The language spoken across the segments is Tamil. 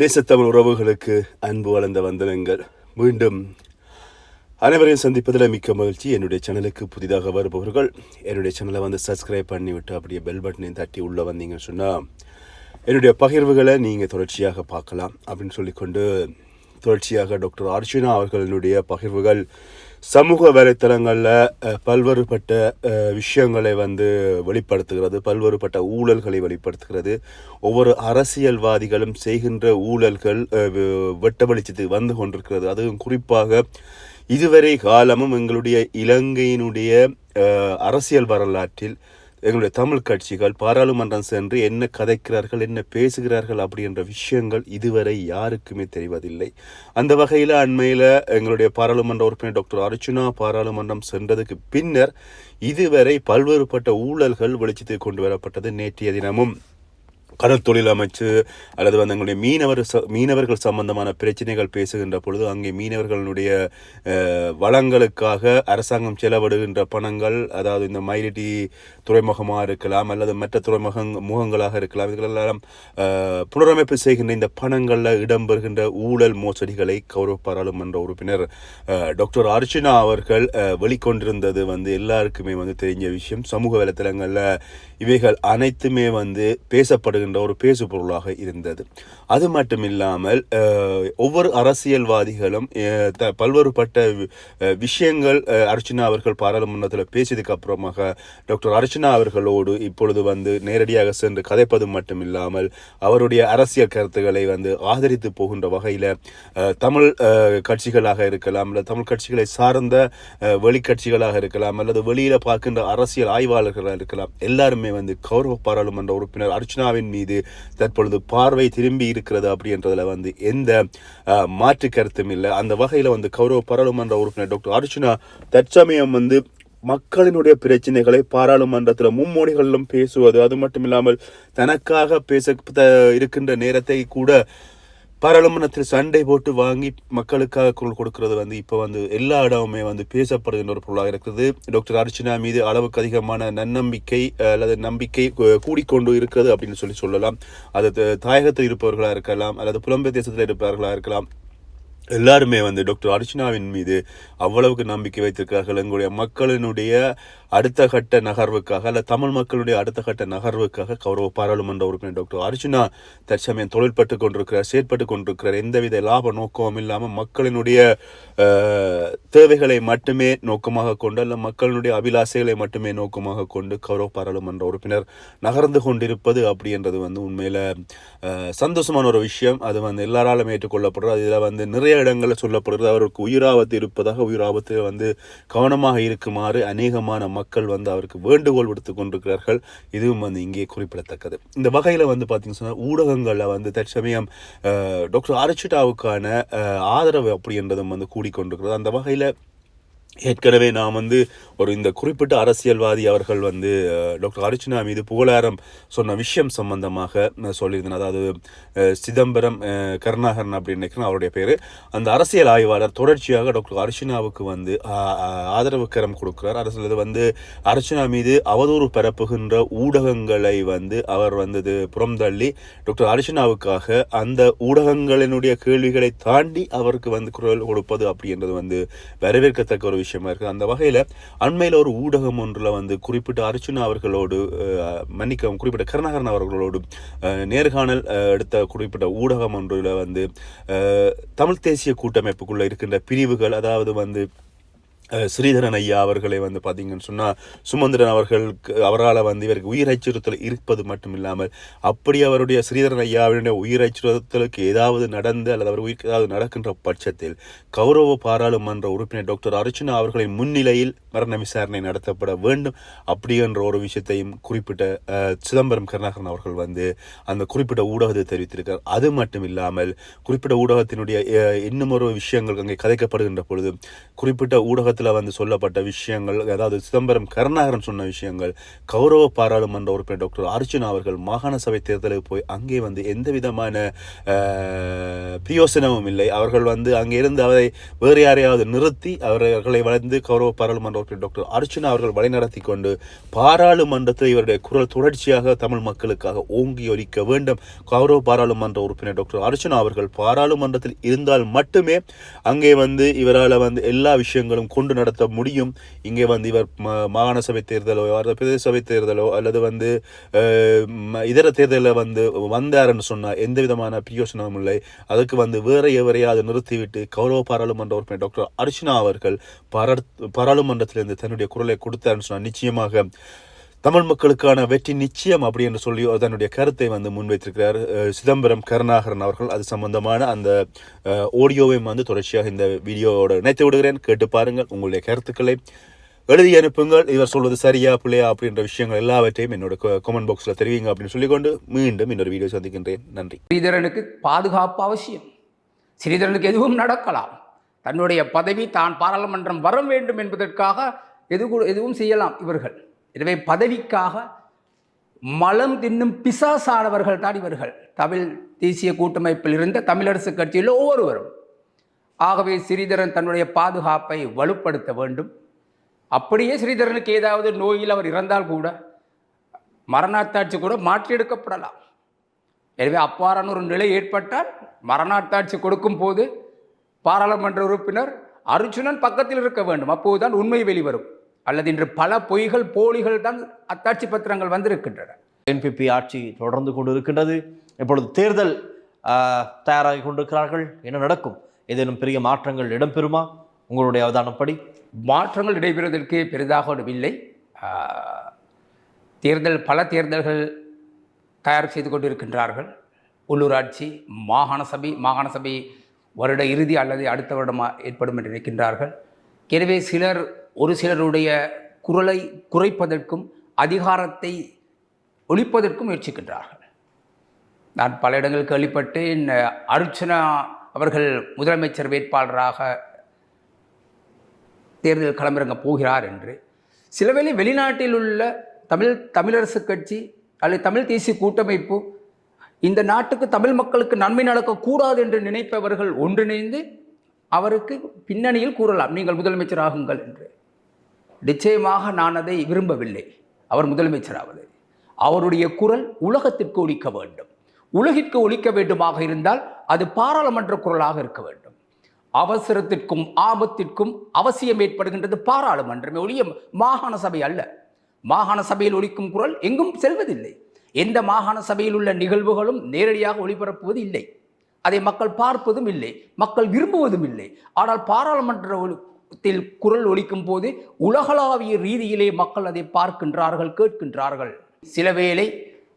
தேசத்தமிழ் உறவுகளுக்கு அன்பு வளர்ந்த வந்தனங்கள். மீண்டும் அனைவரையும் சந்திப்பதில் மிக்க மகிழ்ச்சி. என்னுடைய சேனலுக்கு புதிதாக வருபவர்கள் என்னுடைய சேனலை வந்து சப்ஸ்கிரைப் பண்ணிவிட்டு அப்படியே பெல் பட்டனையும் தட்டி உள்ளே வந்தீங்கன்னு சொன்னால் என்னுடைய பகிர்வுகளை நீங்கள் தொடர்ச்சியாக பார்க்கலாம் அப்படின்னு சொல்லிக்கொண்டு தொடர்ச்சியாக டாக்டர் அர்ஜுனா அவர்களுடைய பகிர்வுகள் சமூக வலைத்தளங்களில் பல்வேறுபட்ட விஷயங்களை வந்து வெளிப்படுத்துகிறது பல்வேறுபட்ட ஊழல்களை வெளிப்படுத்துகிறது. ஒவ்வொரு அரசியல்வாதிகளும் செய்கின்ற ஊழல்கள் வெட்ட வெளிச்சத்துக்கு வந்து கொண்டிருக்கிறது. அதுவும் குறிப்பாக இதுவரை காலமும் எங்களுடைய இலங்கையினுடைய அரசியல் வரலாற்றில் எங்களுடைய தமிழ் கட்சிகள் பாராளுமன்றம் சென்று என்ன கதைக்கிறார்கள் என்ன பேசுகிறார்கள் அப்படின்ற விஷயங்கள் இதுவரை யாருக்குமே தெரிவதில்லை. அந்த வகையில் அண்மையில் எங்களுடைய பாராளுமன்ற உறுப்பினர் டாக்டர் அர்ச்சுனா பாராளுமன்றம் சென்றதுக்கு பின்னர் இதுவரை பல்வேறுபட்ட ஊழல்கள் வெளிச்சத்துக்கு கொண்டு வரப்பட்டது நேற்றைய தினமும். கடற்தொழில் அமைச்சு அல்லது வந்து எங்களுடைய மீனவர் ச மீனவர்கள் சம்பந்தமான பிரச்சனைகள் பேசுகின்ற பொழுது அங்கே மீனவர்களுடைய வளங்களுக்காக அரசாங்கம் செலவிடுகின்ற பணங்கள் அதாவது இந்த மயிலிட்டி துறைமுகமாக இருக்கலாம் அல்லது மற்ற துறைமுகம் முகங்களாக இருக்கலாம். இதுகளெல்லாம் புனரமைப்பு செய்கின்ற இந்த பணங்களில் இடம்பெறுகின்ற ஊழல் மோசடிகளை கௌரவ பாராளுமன்ற உறுப்பினர் டாக்டர் அர்ச்சனா அவர்கள் வெளிக்கொண்டிருந்தது வந்து எல்லாருக்குமே வந்து தெரிஞ்ச விஷயம். சமூக வலைத்தளங்களில் இவைகள் அனைத்துமே வந்து என்ற ஒரு பேசு பொருளாக இருந்தது. அது மட்டும் இல்லாமல் ஒவ்வொரு அரசியல்வாதிகளும் த- பல்வேறுபட்ட விஷயங்கள் அர்ச்சனா அவர்கள் பாராளுமன்றத்தில் பேசியதுக்கு அப்புறமாக டாக்டர் அர்ச்சனா அவர்களோடு இப்பொழுது வந்து நேரடியாக சென்று கதைப்பது மட்டும் இல்லாமல் அவருடைய அரசியல் கருத்துக்களை வந்து ஆதரித்து போகின்ற வகையில் தமிழ் கட்சிகளாக இருக்கலாம் அல்லது தமிழ் கட்சிகளை சார்ந்த வெளிக்கட்சிகளாக இருக்கலாம் அல்லது வெளியில் பார்க்கின்ற அரசியல் ஆய்வாளர்களாக இருக்கலாம் எல்லாருமே வந்து கௌரவ பாராளுமன்ற உறுப்பினர் அர்ச்சனாவின் மீது தற்பொழுது பார்வை திரும்பி இருக்கிறது அப்படின்றதுல வந்து எந்த மாற்று கருத்தும் இல்லை. அந்த வகையில் வந்து கௌரவ பாராளுமன்ற உறுப்பினர் டாக்டர் அர்ச்சனா தற்சமயம் வந்து மக்களினுடைய பிரச்சனைகளை பாராளுமன்றத்தில் மும்மொழிகளிலும் பேசுவது அது மட்டும் இல்லாமல் தனக்காக பேச த- இருக்கின்ற நேரத்தை கூட பாராளுமன்றத்தில் சண்டை போட்டு வாங்கி மக்களுக்காக குரல் கொடுக்கறது வந்து இப்போ வந்து எல்லா இடமுமே வந்து பேசப்படுகின்ற ஒரு பொருளாக இருக்குது டாக்டர் அர்ச்சனா மீது அளவுக்கு அதிகமான நன்னம்பிக்கை அல்லது நம்பிக்கை கூடிக்கொண்டு இருக்கிறது அப்படின்னு சொல்லி சொல்லலாம். அது த- தாயகத்தில் இருப்பவர்களாக இருக்கலாம் அல்லது புலம்பெயர் தேசத்தில் இருப்பவர்களாக இருக்கலாம். எல்லாருமே வந்து டாக்டர் அர்ச்சனாவின் மீது அவ்வளவுக்கு நம்பிக்கை வைத்திருக்கிறார்கள். எங்களுடைய மக்களினுடைய அடுத்த கட்ட நகர்வுக்காக அல்ல தமிழ் மக்களுடைய அடுத்த கட்ட நகர்வுக்காக கௌரவ பாராளுமன்ற உறுப்பினர் டாக்டர் அர்ஜுனா தற்சமயம் தொழில்பட்டு கொண்டிருக்கிறார் செயற்பட்டு கொண்டிருக்கிறார். எந்தவித லாப நோக்கமும் இல்லாமல் மக்களினுடைய தேவைகளை மட்டுமே நோக்கமாக கொண்டு அல்ல மக்களினுடைய அபிலாசைகளை மட்டுமே நோக்கமாக கொண்டு கௌரவ பாராளுமன்ற உறுப்பினர் நகர்ந்து கொண்டிருப்பது அப்படின்றது வந்து உண்மையில் சந்தோஷமான ஒரு விஷயம். அது வந்து எல்லாராலும் ஏற்றுக்கொள்ளப்படுறது. இதில் வந்து நிறைய இடங்களில் சொல்லப்படுகிறது. அவருக்கு உயிராபத்து இருப்பதாக உயிராபத்தில் வந்து கவனமாக இருக்குமாறு அநேகமான மக்கள் வந்து அவருக்கு வேண்டுகோள் விடுத்து கொண்டிருக்கிறார்கள். இதுவும் வந்து இங்கே குறிப்பிடத்தக்கது. இந்த வகையில் வந்து பார்த்தீங்கன்னு சொன்னால் ஊடகங்களில் வந்து தற்சமயம் டாக்டர் அரிச்சிட்டாவுக்கான ஆதரவு ஆதரவு அப்படின்றதும் வந்து கூடிக்கொண்டிருக்கிறது. அந்த வகையில் ஏற்கனவே நான் வந்து ஒரு இந்த குறிப்பிட்ட அரசியல்வாதி அவர்கள் வந்து டாக்டர் அர்ச்சனா மீது புகழாரம் சொன்ன விஷயம் சம்பந்தமாக நான் சொல்லியிருந்தேன் அதாவது சிதம்பரம் கருணாகரன் அப்படின்னு நினைக்கிறேன் அவருடைய பேர். அந்த அரசியல் ஆய்வாளர் தொடர்ச்சியாக டாக்டர் அர்ச்சனாவுக்கு வந்து ஆதரவு கரம் கொடுக்கிறார். அரசியல் வந்து அர்ச்சனா மீது அவதூறு பரப்புகின்ற ஊடகங்களை வந்து அவர் வந்தது புறம்தள்ளி டாக்டர் அர்ச்சனாவுக்காக அந்த ஊடகங்களினுடைய கேள்விகளை தாண்டி அவருக்கு வந்து குரல் கொடுப்பது அப்படின்றது வந்து வரவேற்கத்தக்க ஒரு விஷயமா இருக்குது அந்த வகையில் அண்மையில் ஒரு ஊடகம் ஒன்றில் வந்து குறிப்பிட்ட அர்ச்சுனா அவர்களோடு மன்னிக்கவும் குறிப்பிட்ட கருணாகரன் அவர்களோடு நேர்காணல் எடுத்த குறிப்பிட்ட ஊடகம் ஒன்றில் வந்து தமிழ் தேசிய கூட்டமைப்புக்குள்ளே இருக்கின்ற பிரிவுகள் அதாவது வந்து ஸ்ரீதரன் ஐயா அவர்களை வந்து பார்த்தீங்கன்னு சொன்னால் சுமந்திரன் அவர்களுக்கு அவரால் வந்து இவருக்கு உயிர் அச்சுறுத்தல் இருப்பது மட்டும் இல்லாமல் அப்படி அவருடைய ஸ்ரீதரன் ஐயாவினுடைய உயிர் அச்சுறுத்தலுக்கு ஏதாவது நடந்து அல்லது அவர் உயிர் ஏதாவது நடக்கின்ற பட்சத்தில் கௌரவ பாராளுமன்ற உறுப்பினர் டாக்டர் அர்ச்சனா அவர்களின் முன்னிலையில் மரண விசாரணை நடத்தப்பட வேண்டும் அப்படி என்ற ஒரு விஷயத்தையும் குறிப்பிட்ட சிதம்பரம் கருணாகரன் அவர்கள் வந்து அந்த குறிப்பிட்ட ஊடகத்தை தெரிவித்திருக்கிறார் அது மட்டும் இல்லாமல் குறிப்பிட்ட ஊடகத்தினுடைய இன்னும் ஒரு விஷயங்கள் அங்கே கதைக்கப்படுகின்ற பொழுது குறிப்பிட்ட ஊடக பாராளுமன்றத்தில் வந்து சொல்லப்பட்ட விஷயங்கள் அதாவது சிதம்பரம் கருணாகரன் சொன்ன விஷயங்கள் கௌரவ பாராளுமன்ற உறுப்பினர் டாக்டர் அர்ஜுனா அவர்கள் மாகாண சபை தேர்தலுக்கு போய் அங்கே வந்து எந்த விதமான அஹ், பிரயோசனமும் இல்லை. அவர்கள் வந்து அங்கே இருந்து அவரை வேறு யாரையாவது நிறுத்தி அவர்களை வளர்ந்து கௌரவ பாராளுமன்ற உறுப்பினர் டாக்டர் அர்ஜுனா அவர்கள் வழிநடத்தி கொண்டு பாராளுமன்றத்தில் இவருடைய குரல் தொடர்ச்சியாக தமிழ் மக்களுக்காக ஓங்கி ஒலிக்க வேண்டும். கௌரவ பாராளுமன்ற உறுப்பினர் டாக்டர் அர்ஜுனா அவர்கள் பாராளுமன்றத்தில் இருந்தால் மட்டுமே அங்கே வந்து இவரால் வந்து எல்லா விஷயங்களும் கொண்டு நடத்த முடியும். இங்கே வந்து இவர் ம- மாகாண சபை தேர்தலோ அல்லது பிரதேச சபை தேர்தலோ அல்லது வந்து இதர தேர்தலில் வந்து வந்தாருன்னு சொன்னால் எந்த விதமான பிரயோசனமும் இல்லை. அதுக்கு வந்து வேற எவரையாவது நிறுத்திவிட்டு கௌரவ பாராளுமன்ற உறுப்பினர் டாக்டர் அர்ச்சனா அவர்கள் பாரா பாராளுமன்றத்திலிருந்து தன்னுடைய குரலை கொடுத்தாருன்னு சொன்னால் நிச்சயமாக தமிழ் மக்களுக்கான வெற்றி நிச்சயம் அப்படி என்று சொல்லி தன்னுடைய கருத்தை வந்து முன்வைத்திருக்கிறார். சிதம்பரம் கருணாகரன் அவர்கள். அது சம்பந்தமான அந்த அஹ், ஆடியோவையும் வந்து தொடர்ச்சியாக இந்த வீடியோவோட இணைத்து விடுகிறேன். கேட்டு பாருங்கள் உங்களுடைய கருத்துக்களை. எழுதி அனுப்புங்கள். இவர் சொல்வது சரியா பிள்ளையா அப்படின்ற விஷயங்கள் எல்லாவற்றையும் என்னோட கமெண்ட் பாக்ஸில் தெரிவிங்க அப்படின்னு சொல்லிக்கொண்டு மீண்டும் இன்னொரு வீடியோ சந்திக்கின்றேன். நன்றி. ஸ்ரீதரனுக்கு பாதுகாப்பு அவசியம். ஸ்ரீதரனுக்கு எதுவும் நடக்கலாம். தன்னுடைய பதவி தான் பாராளுமன்றம் வர வேண்டும் என்பதற்காக எது கூட- எதுவும் செய்யலாம் இவர்கள். எனவே பதவிக்காக மலம் தின்னும் பிசாசானவர்கள் தான் இவர்கள் தமிழ் தேசிய கூட்டமைப்பில் இருந்த தமிழரசு கட்சியில் ஒவ்வொருவரும். ஆகவே ஸ்ரீதரன் தன்னுடைய பாதுகாப்பை வலுப்படுத்த வேண்டும். அப்படியே ஸ்ரீதரனுக்கு ஏதாவது நோயில் அவர் இறந்தால் கூட மரணாத்தாட்சி கூட மாற்றியெடுக்கப்படலாம். எனவே அப்பாறான ஒரு நிலை ஏற்பட்டால் மரணாத்தாட்சி கொடுக்கும் போது பாராளுமன்ற உறுப்பினர் அர்ஜுனன் பக்கத்தில் இருக்க வேண்டும். அப்போதுதான் உண்மை வெளிவரும். அல்லது இன்று பல பொய்கள் போலிகள் தான் அத்தாட்சி பத்திரங்கள் வந்திருக்கின்றன. என்பிபி ஆட்சி தொடர்ந்து கொண்டு இருக்கின்றது இப்பொழுது தேர்தல் தயாராகி கொண்டிருக்கிறார்கள். என்ன நடக்கும்? ஏதேனும் பெரிய மாற்றங்கள் இடம்பெறுமா? உங்களுடைய அவதானப்படி மாற்றங்கள் நடைபெறுவதற்கு பெரிதாக ஆஹ், தேர்தல் பல தேர்தல்கள் தயார் செய்து கொண்டிருக்கின்றார்கள். உள்ளூராட்சி மாகாண சபை மாகாண சபை வருட இறுதி அல்லது அடுத்த வருடம் ஏற்படும் என்று நினைக்கின்றார்கள். எனவே சிலர் ஒரு சிலருடைய குரலை குறைப்பதற்கும் அதிகாரத்தை ஒழிப்பதற்கும் முயற்சிக்கின்றார்கள். நான் பல இடங்கள் கேள்விப்பட்டு அர்ச்சனா அவர்கள் முதலமைச்சர் வேட்பாளராக தேர்தல் களமிறங்க போகிறார் என்று. சிலவேளை வெளிநாட்டில் உள்ள தமிழ் தமிழரசு கட்சி அல்லது தமிழ் தேசிய கூட்டமைப்பு இந்த நாட்டுக்கு தமிழ் மக்களுக்கு நன்மை நடக்கக்கூடாது என்று நினைப்பவர்கள் ஒன்றிணைந்து அவருக்கு பின்னணியில் கூறலாம். நீங்கள் முதலமைச்சர் ஆகுங்கள் என்று. நிச்சயமாக நான் அதை விரும்பவில்லை. அவர் முதலமைச்சராவது. அவருடைய குரல் உலகத்திற்கு ஒழிக்க வேண்டும். உலகிற்கு ஒழிக்க வேண்டுமாக இருந்தால் அது பாராளுமன்ற குரலாக இருக்க வேண்டும். அவசரத்திற்கும் ஆபத்திற்கும் அவசியம் ஏற்படுகின்றது பாராளுமன்றமே ஒழிய மாகாண சபை அல்ல. மாகாண சபையில் ஒழிக்கும் குரல் எங்கும் செல்வதில்லை. எந்த மாகாண சபையில் உள்ள நிகழ்வுகளும் நேரடியாக ஒளிபரப்புவது இல்லை. அதை மக்கள் பார்ப்பதும் இல்லை. மக்கள் விரும்புவதும் இல்லை. ஆனால் பாராளுமன்ற ஒலித்தில் குரல் ஒலிக்கும் போது உலகளாவிய ரீதியிலே மக்கள் அதை பார்க்கின்றார்கள் கேட்கின்றார்கள். சிலவேளை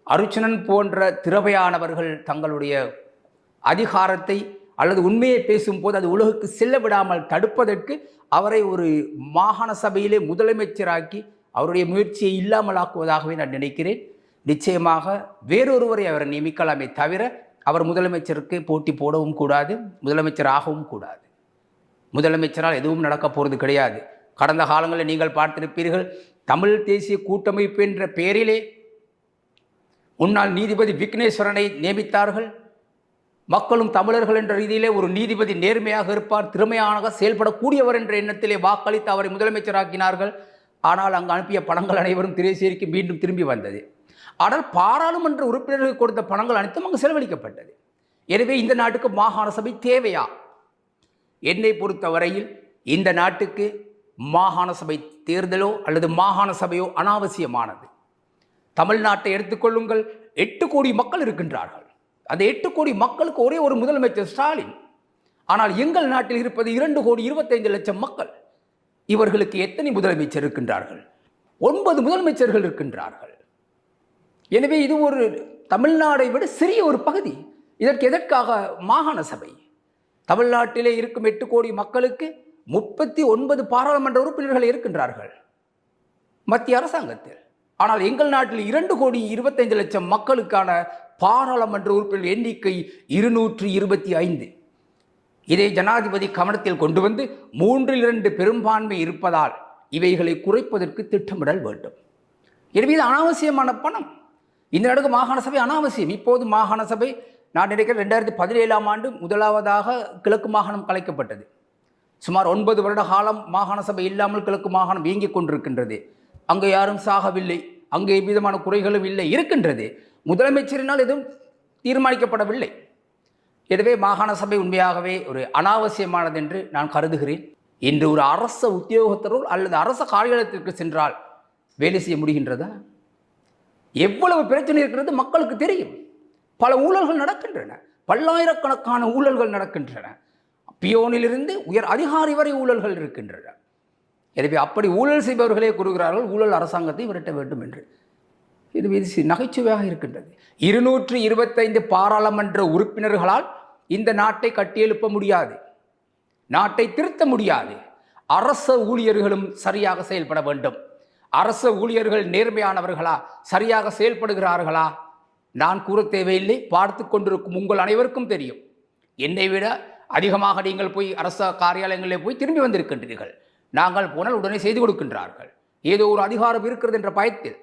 அருச்சனன் போன்ற திறமையானவர்கள் தங்களுடைய அதிகாரத்தை அல்லது உண்மையை பேசும்போது அது உலகுக்கு செல்ல விடாமல் தடுப்பதற்கு அவரை ஒரு மாகாண சபையிலே முதலமைச்சராக்கி அவருடைய முயற்சியை இல்லாமலாக்குவதாகவே நான் நினைக்கிறேன். நிச்சயமாக வேறொருவரை அவரை நியமிக்கலாமே தவிர அவர் முதலமைச்சருக்கு போட்டி போடவும் கூடாது முதலமைச்சர் ஆகவும் கூடாது. முதலமைச்சரால் எதுவும் நடக்கப் போகிறது கிடையாது. கடந்த காலங்களில் நீங்கள் பார்த்திருப்பீர்கள் தமிழ் தேசிய கூட்டமைப்பு என்ற பெயரிலே முன்னாள் நீதிபதி விக்னேஸ்வரனை நியமித்தார்கள். மக்களும் தமிழர்கள் என்ற ரீதியிலே ஒரு நீதிபதி நேர்மையாக இருப்பார் திறமையாக செயல்படக்கூடியவர் என்ற எண்ணத்திலே வாக்களித்து அவரை முதலமைச்சராக்கினார்கள். ஆனால் அங்கு அனுப்பிய பணங்கள் அனைவரும் திரைசேரிக்கு மீண்டும் திரும்பி வந்தது. ஆனால் பாராளுமன்ற உறுப்பினர்களுக்கு கொடுத்த பணங்கள் அனைத்தும் அங்கு செலவழிக்கப்பட்டது. எனவே இந்த நாட்டுக்கு மாகாண சபை தேவையா? என்னை பொறுத்தவரையில் இந்த நாட்டுக்கு மாகாண சபை தேர்தலோ அல்லது மாகாண சபையோ அனாவசியமானது. தமிழ்நாட்டை எடுத்துக்கொள்ளுங்கள் எட்டு கோடி மக்கள் இருக்கின்றார்கள். அந்த எட்டு கோடி மக்களுக்கு ஒரே ஒரு முதலமைச்சர் ஸ்டாலின். ஆனால் எங்கள் நாட்டில் இருப்பது இரண்டு கோடி இருபத்தைந்து லட்சம் மக்கள். இவர்களுக்கு எத்தனை முதலமைச்சர் இருக்கின்றார்கள்? ஒன்பது முதலமைச்சர்கள் இருக்கின்றார்கள். எனவே இது ஒரு தமிழ்நாடை விட சிறிய ஒரு பகுதி. இதற்கு எதற்காக மாகாண சபை? தமிழ்நாட்டிலே இருக்கும் எட்டு கோடி மக்களுக்கு முப்பத்தி ஒன்பது பாராளுமன்ற உறுப்பினர்கள் இருக்கின்றார்கள். மத்திய அரசாங்கத்தில். ஆனால் எங்கள் நாட்டில் இரண்டு கோடி இருபத்தைந்து லட்சம் மக்களுக்கான பாராளுமன்ற உறுப்பினர் எண்ணிக்கை இருநூற்றி இருபத்தி ஐந்து. இதை ஜனாதிபதி கவனத்தில் கொண்டு வந்து மூன்றில் இரண்டு பெரும்பான்மை இருப்பதால் இவைகளை குறைப்பதற்கு திட்டமிடல் வேண்டும். எனவே இது அனாவசியமான பணம். இந்த நடுக்கு மாகாண சபை அனாவசியம். இப்போது மாகாண சபை நான் நினைக்கிறேன் ரெண்டாயிரத்தி பதினேழாம் ஆண்டு முதலாவதாக கிழக்கு மாகாணம் கலைக்கப்பட்டது. சுமார் ஒன்பது வருட காலம் மாகாண சபை இல்லாமல் கிழக்கு மாகாணம் இயங்கிக் கொண்டிருக்கின்றது. அங்கே யாரும் சாகவில்லை. அங்கே எவ்விதமான குறைகளும் இல்லை. இருக்கின்றது. முதலமைச்சரினால் எதுவும் தீர்மானிக்கப்படவில்லை. எனவே மாகாண சபை உண்மையாகவே ஒரு அனாவசியமானது என்று நான் கருதுகிறேன். இன்று ஒரு அரச உத்தியோகத்தரோல் அல்லது அரச காரியாலயத்திற்கு சென்றால் வேலை செய்ய முடிகின்றதா? எவ்வளவு பிரச்சனை இருக்கிறது மக்களுக்கு தெரியும். பல ஊழல்கள் நடக்கின்றன. பல்லாயிரக்கணக்கான ஊழல்கள் நடக்கின்றன. பியோனிலிருந்து உயர் அதிகாரி வரை ஊழல்கள் இருக்கின்றன. எனவே அப்படி ஊழல் செய்பவர்களே கூறுகிறார்கள் ஊழல் அரசாங்கத்தை விரட்ட வேண்டும் என்று. இது இது நகைச்சுவையாக இருக்கின்றது. இருநூற்று இருபத்தைந்து பாராளுமன்ற உறுப்பினர்களால் இந்த நாட்டை கட்டியெழுப்ப முடியாது. நாட்டை திருத்த முடியாது. அரச ஊழியர்களும் சரியாக செயல்பட வேண்டும். அரச ஊழியர்கள் நேர்மையானவர்களா சரியாக செயல்படுகிறார்களா நான் கூற தேவையில்லை பார்த்து கொண்டிருக்கும் உங்கள் அனைவருக்கும் தெரியும். என்னை விட அதிகமாக நீங்கள் போய் அரச காரியாலயங்களில் போய் திரும்பி வந்திருக்கின்றீர்கள். நாங்கள் போனால் உடனே செய்து கொடுக்கின்றார்கள். ஏதோ ஒரு அதிகாரம் இருக்கிறது என்ற பயத்தில்